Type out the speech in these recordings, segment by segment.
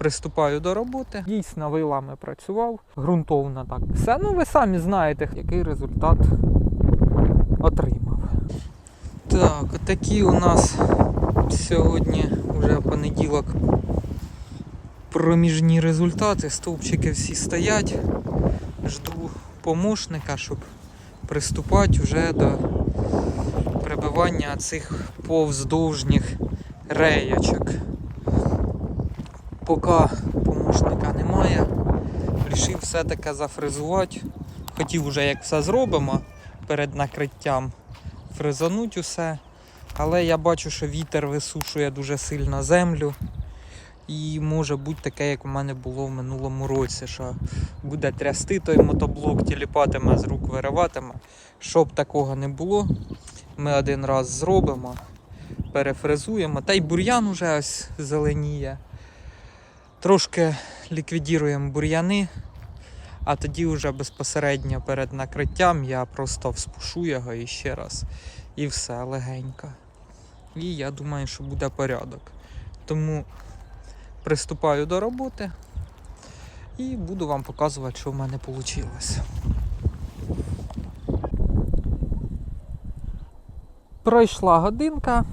приступаю до роботи. Дійсно, вилами працював, ґрунтовно так. Все, ну ви самі знаєте, який результат отримав. Так, отакі у нас сьогодні вже понеділок проміжні результати. Стовпчики всі стоять. Жду помощника, щоб приступати вже до прибивання цих повздовжніх реєчок. Поки помощника немає, вирішив все-таки зафрезувати. Хотів вже як все зробимо перед накриттям, фрезануть усе. Але я бачу, що вітер висушує дуже сильно землю. І може бути таке, як у мене було в минулому році, що буде трясти той мотоблок, тіліпатиме з рук вириватиме. Щоб такого не було, ми один раз зробимо, перефрезуємо. Та й бур'ян уже ось зеленіє. Трошки ліквідіруємо бур'яни, а тоді вже безпосередньо перед накриттям я просто вспушу його і ще раз. І все легенько. І я думаю, що буде порядок. Тому приступаю до роботи і буду вам показувати, що в мене вийшло. Пройшла годинка,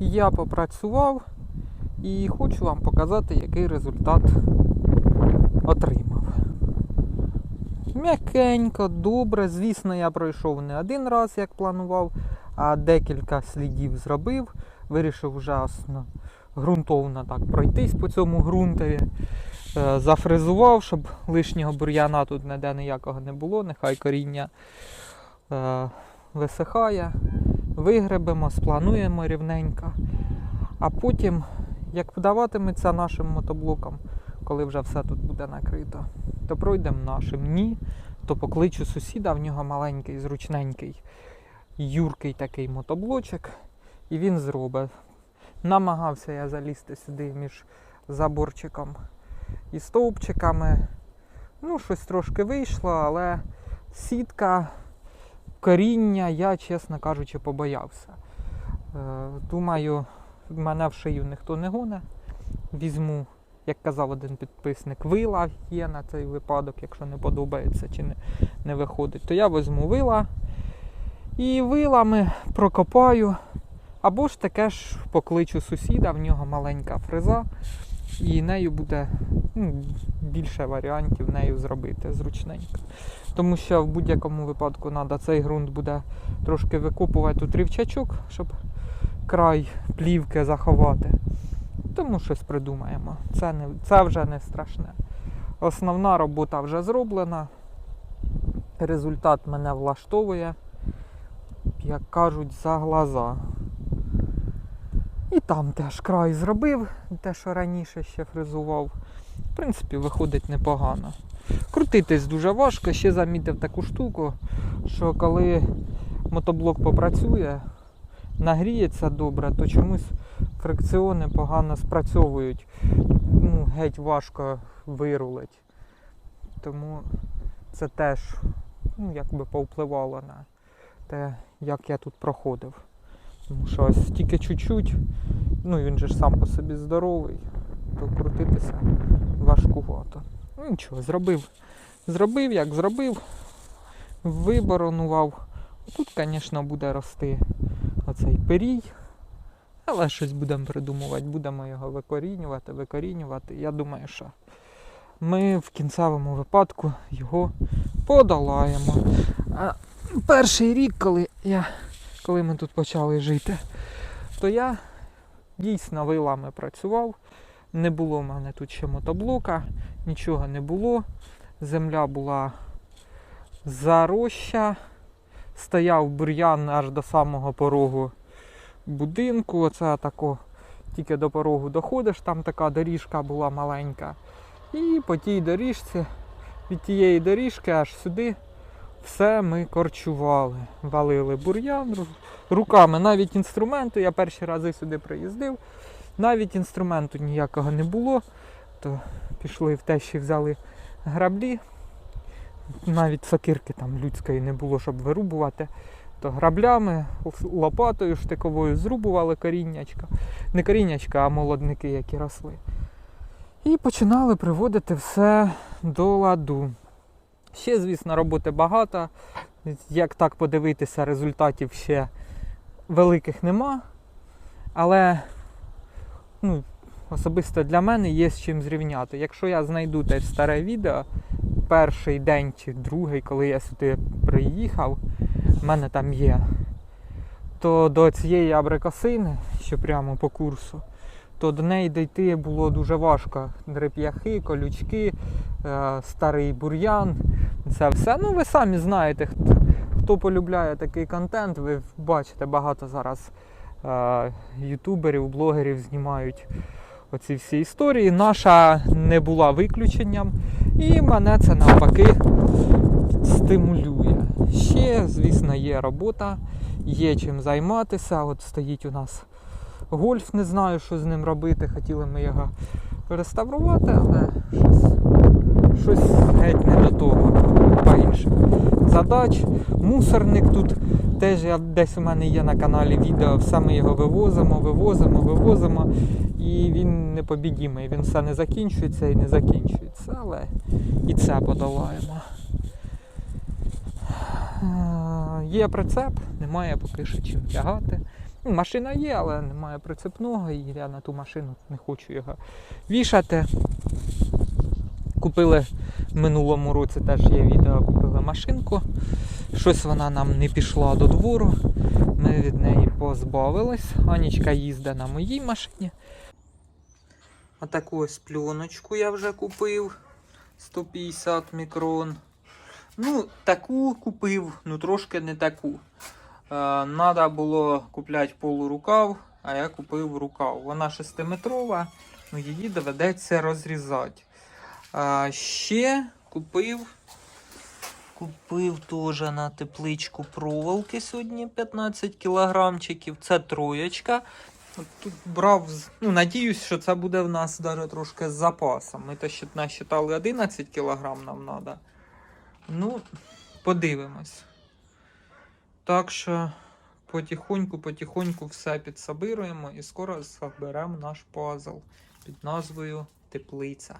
я попрацював і хочу вам показати, який результат отримав. М'якенько, добре. Звісно, я пройшов не один раз, як планував, а декілька слідів зробив. Вирішив вже ґрунтовно так пройтись по цьому ґрунтові. Е, Зафрезував, щоб лишнього бур'яна тут ніде ніякого не було, нехай коріння е, висихає. Вигребемо, сплануємо рівненько. А потім, як вдаватиметься нашим мотоблоком, коли вже все тут буде накрито, то пройдемо нашим. Ні, то покличу сусіда, в нього маленький, зручненький, юркий такий мотоблочок, і він зробить. Намагався я залізти сюди між заборчиком і стовпчиками. Ну, щось трошки вийшло, але сітка, коріння, я, чесно кажучи, побоявся. Е, Думаю, мене в шию ніхто не гоне. Візьму, як казав один підписник, вила є на цей випадок, якщо не подобається чи не, не виходить, то я візьму вила і вилами прокопаю. Або ж таке ж покличу сусіда, в нього маленька фреза, і нею буде ну, більше варіантів нею зробити зручненько. Тому що в будь-якому випадку треба цей ґрунт буде трошки викопувати тут рівчачок, щоб край плівки заховати. Тому щось придумаємо. Це, не, це вже не страшне. Основна робота вже зроблена. Результат мене влаштовує, як кажуть, за глаза. І там теж край зробив, те, що раніше ще фрезував. В принципі, виходить непогано. Крутитись дуже важко, ще замітив таку штуку, що коли мотоблок попрацює, нагріється добре, то чомусь фрикціони погано спрацьовують. Ну, геть важко вирулить. Тому це теж ну, якби повпливало на те, як я тут проходив. Тому що ось тільки чуть-чуть, ну він же ж сам по собі здоровий, то крутитися важкувато. Ну нічого, зробив. Зробив, як зробив, виборонував. Тут, звісно, буде рости оцей перій. Але щось будемо придумувати, будемо його викорінювати, викорінювати. Я думаю, що ми в кінцевому випадку його подолаємо. А перший рік, коли я коли ми тут почали жити, то я дійсно вилами працював. Не було в мене тут ще мотоблока, нічого не було. Земля була зароща, стояв бур'ян аж до самого порогу будинку. Оце тако тільки до порогу доходиш, там така доріжка була маленька. І по тій доріжці, від тієї доріжки аж сюди все ми корчували. Валили бур'ян руками. Навіть інструменту, я перші рази сюди приїздив, навіть інструменту ніякого не було. То пішли в те, що взяли граблі. Навіть сокирки там людської не було, щоб вирубувати. То граблями, лопатою штиковою зрубували коріннячка. Не коріннячка, а молодники, які росли. І починали приводити все до ладу. Ще, звісно, роботи багато. Як так подивитися, результатів ще великих нема. Але ну, особисто для мене є з чим зрівняти. Якщо я знайду те старе відео, перший день чи другий, коли я сюди приїхав, в мене там є, то до цієї абрикосини, що прямо по курсу, то до неї дійти було дуже важко. Реп'яхи, колючки, е, старий бур'ян. Це все. Ну, ви самі знаєте, хто, хто полюбляє такий контент, ви бачите, багато зараз е, ютуберів, блогерів знімають оці всі історії. Наша не була виключенням, і мене це навпаки стимулює. Ще, звісно, є робота, є чим займатися. От стоїть у нас гольф, не знаю, що з ним робити. Хотіли ми його реставрувати, але щось, щось геть не до того. По інших задач. Мусорник тут теж десь у мене є на каналі відео, все ми його вивозимо, вивозимо, вивозимо. І він непобідімий, він все не закінчується і не закінчується, але і це подолаємо. Е, Є прицеп, немає поки що чим тягати. Машина є, але немає прицепного, і я на ту машину не хочу його вішати. Купили в минулому році теж є відео, купили машинку. Щось вона нам не пішла до двору. Ми від неї позбавились. Анічка їздить на моїй машині. А таку ось пленочку я вже купив. 150 мікрон. Ну, таку купив, ну трошки не таку. Е, Надо було купляти полурукав, а я купив рукав. Вона 6-метрова, ну її доведеться розрізати. А, ще купив. Купив теж на тепличку проволоки сьогодні 15 кілограмчиків. Це троєчка. Тут брав, ну, надіюсь, що це буде в нас даже трошки з запасом. Ми то насчитали 11 кілограм нам треба. Ну, подивимось. Так що потихоньку, потихоньку все підсобируємо і скоро заберемо наш пазл під назвою Теплиця.